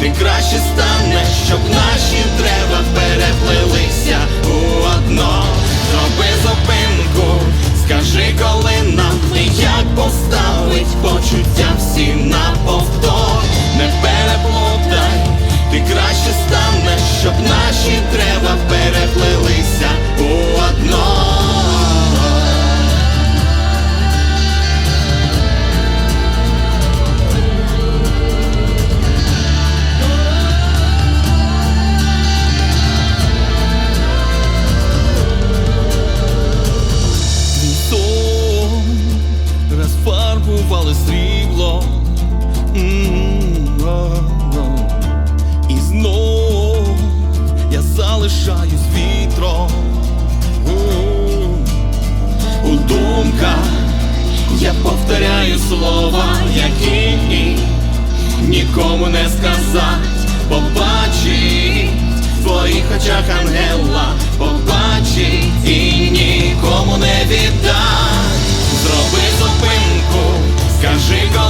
ти краще. виливали срібло. І знов я залишаюсь вітром. У, думках я повторяю слова, які нікому не сказать, побачить в твоїх очах ангела, побачить і нікому не віддать. Naszego